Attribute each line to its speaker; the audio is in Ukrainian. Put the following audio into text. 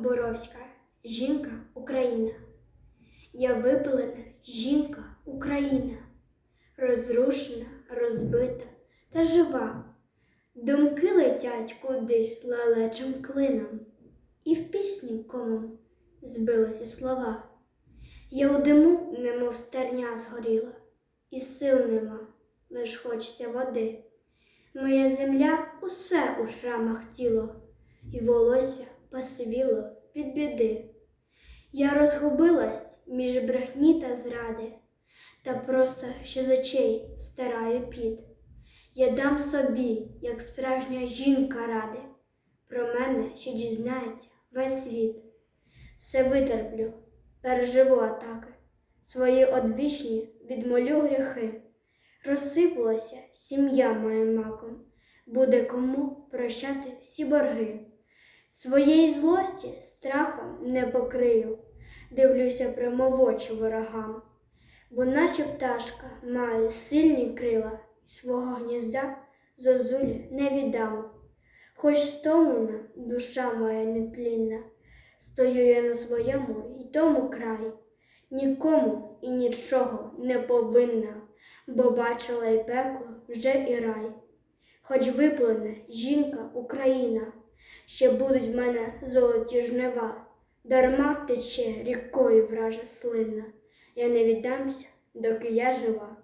Speaker 1: Боровська, жінка Україна. Я випалена жінка Україна, розрушена, розбита та жива. Думки летять кудись лелечим клином, і в пісні комом збилися слова. Я у диму, немов стерня згоріла, і сил нема, лиш хочеться води. Моя земля усе у шрамах тіло, і волосся посивіло від біди. Я розгубилась між брехні та зради, та просто ще з очей стираю під. Я дам собі, як справжня жінка ради, про мене ще дізнається весь світ. Все витерплю, переживу атаки, свої одвічні відмолю гріхи. Розсипалася сім'я моя маком, буде кому прощати всі борги. Своєї злості страхом не покрию, дивлюся прямо в очі ворогам, бо наче пташка має сильні крила, і свого гнізда зозулі не віддам. Хоч стомлена душа моя нетлінна, стою я на своєму й тому краї, нікому і нічого не повинна, бо бачила й пекло вже і рай. Хоч виплине жінка Україна, ще будуть в мене золоті жнива, дарма тече рікою вража слинна, я не віддамся, доки я жива.